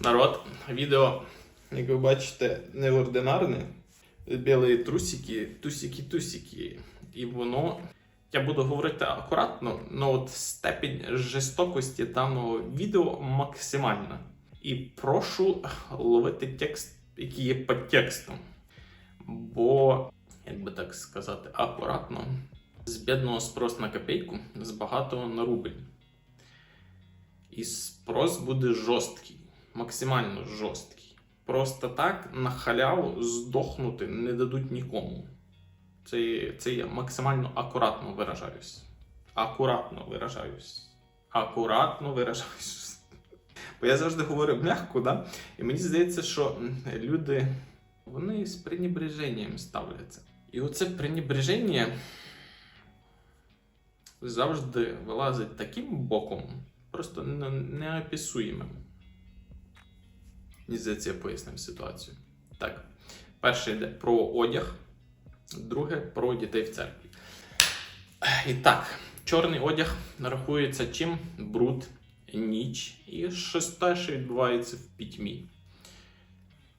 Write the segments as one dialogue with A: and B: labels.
A: Народ, відео, як ви бачите, неординарне. Білі трусики, тусики, тусики. І воно. Я буду говорити акуратно, але от степінь жорстокості даного відео максимальна. І прошу ловити текст, який є під текстом. Бо, як би так сказати, акуратно, з бідного спрос на копійку, з багатого на рубль. І спрос буде жорсткий, максимально жорсткий. Просто так на халяву здохнути не дадуть нікому. Це, це я максимально акуратно виражаюсь. Акуратно виражаюсь. Акуратно виражаюсь. Бо я завжди говорю м'яко, да? і мені здається, що люди вони з пренебреженням ставляться. І оце пренебреження завжди вилазить таким боком, просто не- неописуємим. Мені здається, я пояснив ситуацію. Так, перше йде про одяг, друге про дітей в церкві. І так, чорний одяг рахується чим? Бруд, ніч і щось те, що відбувається в пітьмі.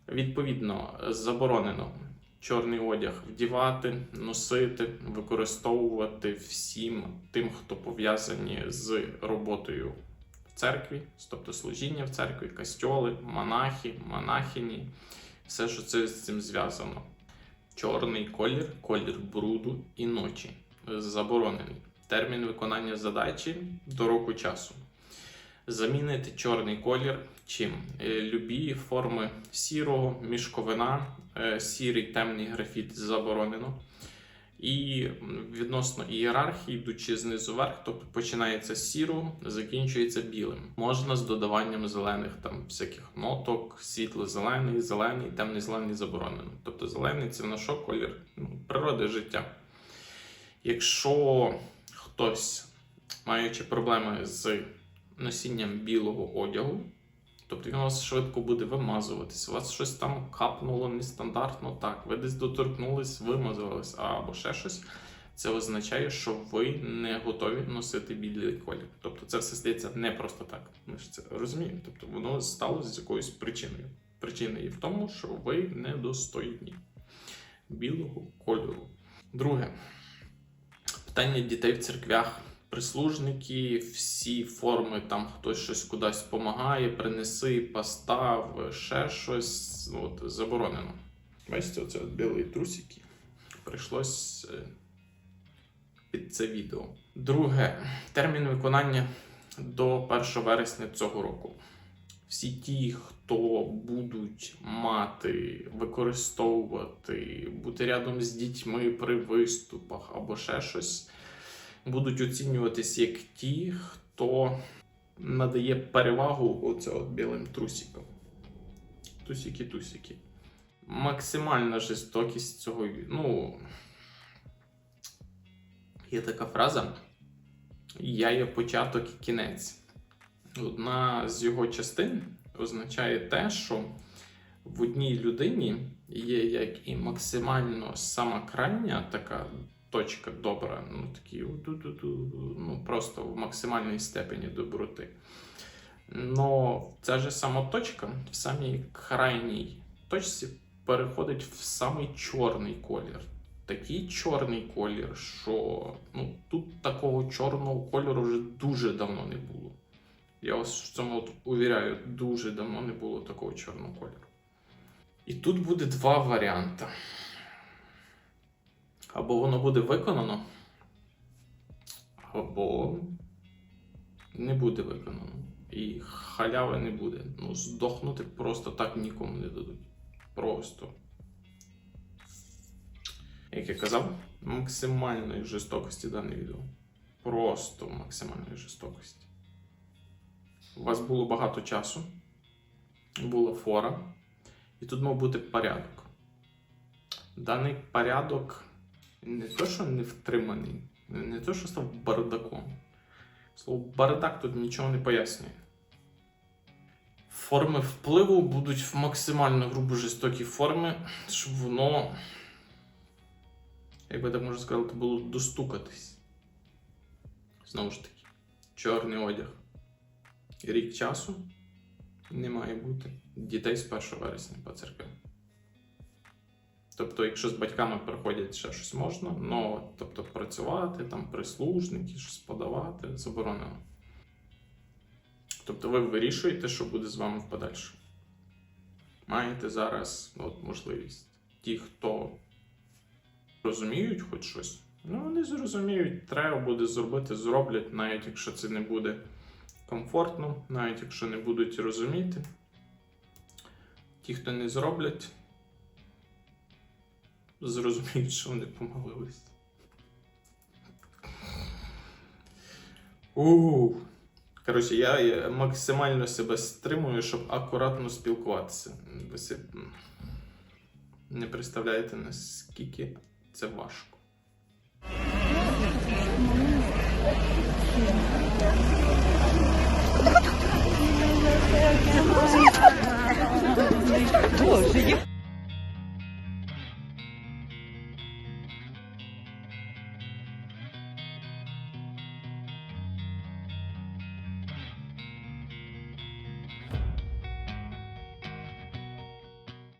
A: Відповідно, заборонено чорний одяг вдівати, носити, використовувати всім тим, хто пов'язані з роботою церкві, тобто служіння в церкві, костьоли, монахи, монахині, все, що це з цим зв'язано. Чорний колір, колір бруду і ночі. Заборонений. Термін виконання задачі до року часу. Замінити чорний колір чим? Е, Любі форми сірого, мішковина, е, сірий темний графіт заборонено. І відносно ієрархії, йдучи знизу вверх, тобто починається з сірого, закінчується білим. Можна з додаванням зелених там всяких ноток, світло-зелений, зелений, темний зелений заборонено. Тобто зелений це на що колір ну, природи життя. Якщо хтось, маючи проблеми з носінням білого одягу, тобто він вас швидко буде вимазуватись, у вас щось там капнуло нестандартно, так, ви десь доторкнулись, вимазувались або ще щось. Це означає, що ви не готові носити білий колір. Тобто це все стається не просто так. Ми ж це розуміємо. Тобто воно сталося з якоюсь причиною. Причина є в тому, що ви недостойні білого кольору. Друге питання дітей в церквях. Прислужники, всі форми, там хтось щось кудись допомагає, принеси, постав, ще щось. От, заборонено. Бачите, оце білі трусики. Прийшлось е, під це відео. Друге, термін виконання до 1 вересня цього року. Всі ті, хто будуть мати, використовувати, бути рядом з дітьми при виступах або ще щось, будуть оцінюватися як ті, хто надає перевагу оце от білим трусикам. Тусіки-тусіки. Максимальна жорстокість цього. Ну, є така фраза: Я є початок і кінець. Одна з його частин означає те, що в одній людині є як і максимально сама крайня така точка добра, ну такі ну просто в максимальній степені доброти. Но ця же сама точка в самій крайній точці переходить в самий чорний колір. Такий чорний колір, що ну, тут такого чорного кольору вже дуже давно не було. Я вас в цьому от увіряю, дуже давно не було такого чорного кольору. І тут буде два варіанти. Або воно буде виконано, або не буде виконано. І халяви не буде. Ну, здохнути просто так нікому не дадуть. Просто. Як я казав, максимальної жорстокості дане відео. Просто максимальної жорстокості. У вас було багато часу, була фора, і тут мав бути порядок. Даний порядок не то, що не втриманий, не то, що став бардаком. Слово бардак тут нічого не пояснює. Форми впливу будуть в максимально грубо жорстокі форми, щоб воно, як би так можна сказати, було достукатись. Знову ж таки, чорний одяг. Рік часу, Не має бути дітей з 1 вересня по церкві. Тобто, якщо з батьками приходять ще щось можна, но тобто працювати, там прислужники, щось подавати, заборонено. Тобто ви вирішуєте, що буде з вами в подальшому. Маєте зараз от, можливість. Ті, хто розуміють хоч щось, ну вони зрозуміють, треба буде зробити, зроблять, навіть якщо це не буде комфортно, навіть якщо не будуть розуміти. Ті, хто не зроблять, зрозуміють, що вони помилились. Ууу. Коротше, я максимально себе стримую, щоб акуратно спілкуватися. Ви себе не представляєте, наскільки це важко.